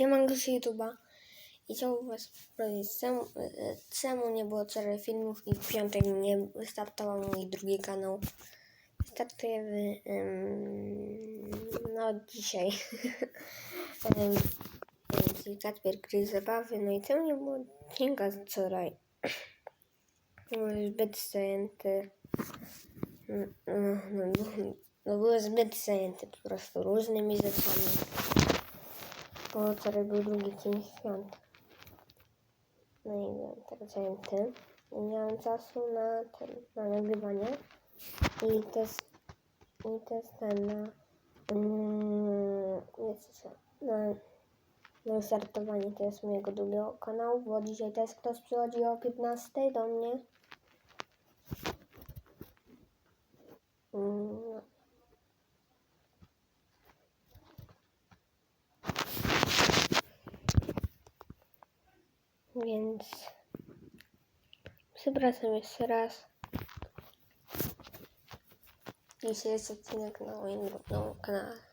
Siemanko z YouTube'a i chciałbym was powiedzieć, czemu, czemu nie było wczoraj filmów i w piątek nie wystartował mój drugi kanał. Startuje w, em, no dzisiaj. Czyli Kacper Gry Zabawy, no i czemu nie było odcinka wczoraj? Zbyt zajęty. No, no, no, był- no byłem zbyt zajęty po prostu różnymi rzeczami. Bo wczoraj był drugi dzień świąt. No i byłem tak zajęty. Nie miałem czasu na, ten, na nagrywanie. I też, i też ten na, mm, na, na startowanie też mojego drugiego kanału, bo dzisiaj też ktoś przychodzi o 15 do mnie. Mm, no. Więc przepraszam jeszcze raz. Dzisiaj jest odcinek na moim drugim kanale.